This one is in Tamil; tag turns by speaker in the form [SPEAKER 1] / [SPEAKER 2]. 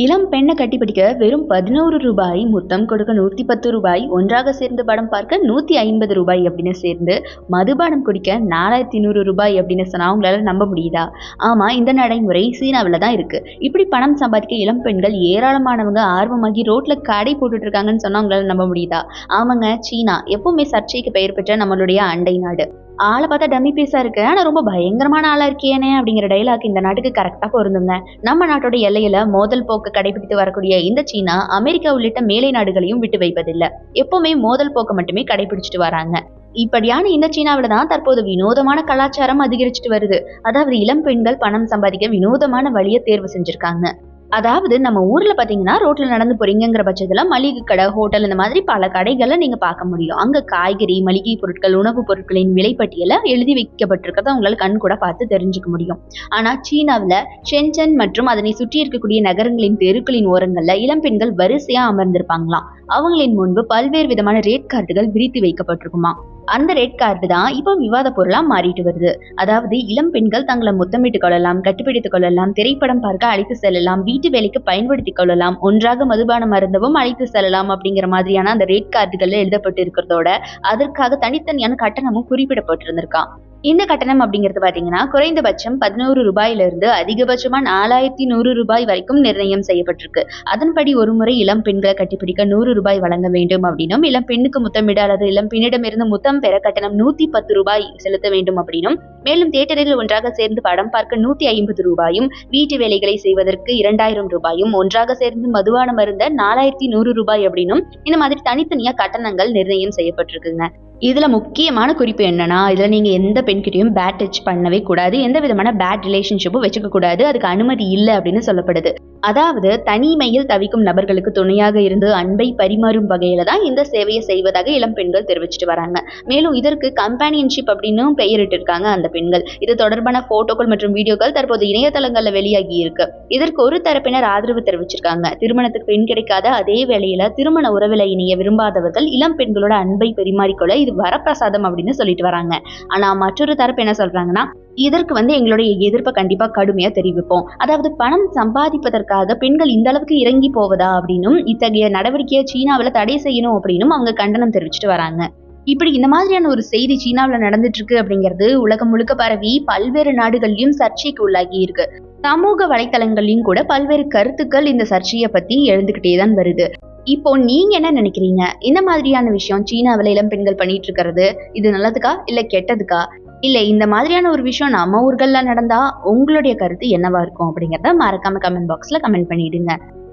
[SPEAKER 1] இளம் பெண்ணை கட்டிப்பிடிக்க வெறும் பதினோரு ரூபாய் முத்தம் கொடுக்க நூற்றி பத்து ரூபாய் ஒன்றாக சேர்ந்து படம் பார்க்க நூற்றி ஐம்பது ரூபாய் அப்படின்னு சேர்ந்து மதுபானம் குடிக்க நாலாயிரத்தி நூறு ரூபாய் அப்படின்னு சொன்னால் அவங்களால நம்ப முடியுதா? ஆமாம் இந்த நடைமுறை சீனாவில் தான் இருக்குது இப்படி பணம் சம்பாதிக்க இளம் பெண்கள் ஏராளமானவங்க ஆர்வமாகி ரோட்டில் கடை போட்டுட்ருக்காங்கன்னு சொன்னால் அவங்களால நம்ப முடியுதா? ஆமாங்க சீனா எப்பவுமே சர்ச்சைக்கு பெயர் பெற்ற நம்மளுடைய அண்டை நாடு. ஆளை பார்த்தா டம்மி பீஸா இருக்கு ஆனா ரொம்ப பயங்கரமான ஆளா இருக்கியேனே அப்படிங்கிற டைலாக் இந்த நாட்டுக்கு கரெக்டா பொருந்துங்க நம்ம நாட்டோட எல்லையில மோதல் போக்கு கடைபிடித்து வரக்கூடிய இந்த சீனா அமெரிக்கா உள்ளிட்ட மேலை நாடுகளையும் விட்டு வைப்பதில்லை. எப்பவுமே மோதல் போக்கை மட்டுமே கடைபிடிச்சிட்டு வராங்க. இப்படியான இந்த சீனாவில் தான் தற்போது வினோதமான கலாச்சாரம் அதிகரிச்சுட்டு வருது. அதாவது இளம் பெண்கள் பணம் சம்பாதிக்க வினோதமான வழியை தேர்வு செஞ்சிருக்காங்க. அதாவது நம்ம ஊர்ல பாத்தீங்கன்னா ரோட்ல நடந்து போறீங்கிற பட்சத்துல மளிகை கடை ஹோட்டல் இந்த மாதிரி பல கடைகளை நீங்க பார்க்க முடியும். அங்க காய்கறி மளிகை பொருட்கள் உணவுப் பொருட்களின் விலைப்பட்டியல எழுதி வைக்கப்பட்டிருக்கிறத உங்களால் கண் கூட பார்த்து தெரிஞ்சுக்க முடியும். ஆனா சீனாவில் ஷென்சன் மற்றும் அதனை சுற்றி இருக்கக்கூடிய நகரங்களின் தெருக்களின் ஓரங்கள்ல இளம்பெண்கள் வரிசையா அமர்ந்திருப்பாங்களாம். அவங்களின் முன்பு பல்வேறு விதமான ரேட் கார்டுகள் விரித்து வைக்கப்பட்டிருக்குமா அந்த ரெட் கார்டு தான் இப்போ விவாத பொருளாக மாறிட்டு வருது. அதாவது இளம் பெண்கள் தங்களை முத்தமிட்டுக் கொள்ளலாம் கட்டுப்பிடித்துக் கொள்ளலாம் திரைப்படம் பார்க்க அழைத்து செல்லலாம் வீட்டு வேலைக்கு பயன்படுத்திக் கொள்ளலாம் ஒன்றாக மதுபானம் மருந்தவும் அழைத்து செல்லலாம் அப்படிங்கிற மாதிரியான அந்த ரேட் கார்டுகளில் எழுதப்பட்டு இருக்கிறதோட அதற்காக தனித்தனியான கட்டணமும் குறிப்பிடப்பட்டிருந்திருக்கான் இந்த கட்டணம் அப்படிங்கிறது பார்த்தீங்கன்னா குறைந்தபட்சம் பதினோரு ரூபாயிலிருந்து அதிகபட்சமாக நாலாயிரத்தி நூறு ரூபாய் வரைக்கும் நிர்ணயம் செய்யப்பட்டிருக்கு. அதன்படி ஒரு முறை இளம் பெண்களை கட்டிப்பிடிக்க நூறு ரூபாய் வழங்க வேண்டும் அப்படின்னும் இளம் பெண்ணுக்கு முத்தமிட அல்லது இளம் பெண்ணிடமிருந்து முத்தம் பெற கட்டணம் நூத்தி பத்து ரூபாய் செலுத்த வேண்டும் அப்படின்னும் மேலும் தியேட்டரில் ஒன்றாக சேர்ந்து படம் பார்க்க நூத்தி ஐம்பது ரூபாயும் வீட்டு வேலைகளை செய்வதற்கு இரண்டாயிரம் ரூபாயும் ஒன்றாக சேர்ந்து மதுவான மருந்த நாலாயிரத்தி நூறு ரூபாய் அப்படின்னும் இந்த மாதிரி தனித்தனியா கட்டணங்கள் நிர்ணயம் செய்யப்பட்டிருக்குங்க. இதில் முக்கியமான குறிப்பு என்னென்னா இதில் நீங்கள் எந்த பெண்கிட்டையும் பேட் டச் பண்ணவே கூடாது. எந்த விதமான பேட் ரிலேஷன்ஷிப்பும் வச்சுக்கக்கூடாது அதுக்கு அனுமதி இல்லை அப்படின்னு சொல்லப்படுது. அதாவது தனிமையில் தவிக்கும் நபர்களுக்கு துணையாக இருந்து அன்பை பரிமாறும் வகையில தான் இந்த சேவையை செய்வதாக இளம் பெண்கள் தெரிவிச்சிட்டு வராங்க. மேலும் இதற்கு கம்பானியன்ஷிப் அப்படின்னு பெயரிட்டிருக்காங்க அந்த பெண்கள். இது தொடர்பான போட்டோக்கள் மற்றும் வீடியோக்கள் தற்போது இணையதளங்கள்ல வெளியாகி இருக்கு. இதற்கு ஒரு தரப்பினர் ஆதரவு தெரிவிச்சிருக்காங்க. திருமணத்துக்கு பெண் கிடைக்காத அதே வேளையில திருமண உறவில இணைய விரும்பாதவர்கள் இளம் பெண்களோட அன்பை பரிமாறிக்கொள்ள இது வரப்பிரசாதம் அப்படின்னு சொல்லிட்டு வராங்க. ஆனா மற்றொரு தரப்பு என்ன சொல்றாங்கன்னா இதற்கு வந்து எங்களுடைய எதிர்ப்பை கண்டிப்பா கடுமையா தெரிவிப்போம். அதாவது பணம் சம்பாதிப்பதற்காக பெண்கள் இந்த அளவுக்கு இறங்கி போவதா அப்படின்னும் இத்தகைய நடவடிக்கையை சீனாவில் தடை செய்யணும் அப்படின்னும் அவங்க கண்டனம் தெரிவிச்சிட்டு வராங்க. இப்படி இந்த மாதிரியான ஒரு செய்தி சீனாவில் நடந்துட்டு இருக்கு அப்படிங்கிறது உலகம் முழுக்க பரவி பல்வேறு நாடுகள்லயும் சர்ச்சைக்கு உள்ளாகி இருக்கு. சமூக வலைத்தளங்கள்லயும் கூட பல்வேறு கருத்துக்கள் இந்த சர்ச்சையை பத்தி எழுந்துகிட்டே தான் வருது. இப்போ நீங்க என்ன நினைக்கிறீங்க? இந்த மாதிரியான விஷயம் சீனாவில் இளம் பெண்கள் பண்ணிட்டு இருக்கிறது இது நல்லதுக்கா இல்ல கெட்டதுக்கா? இல்லை இந்த மாதிரியான ஒரு விஷயம் நம்ம ஊர்களில் நடந்தால் உங்களுடைய கருத்து என்னவாக இருக்கும் அப்படிங்கிறத மறக்காம கமெண்ட் பாக்ஸில் கமெண்ட் பண்ணிவிடுங்க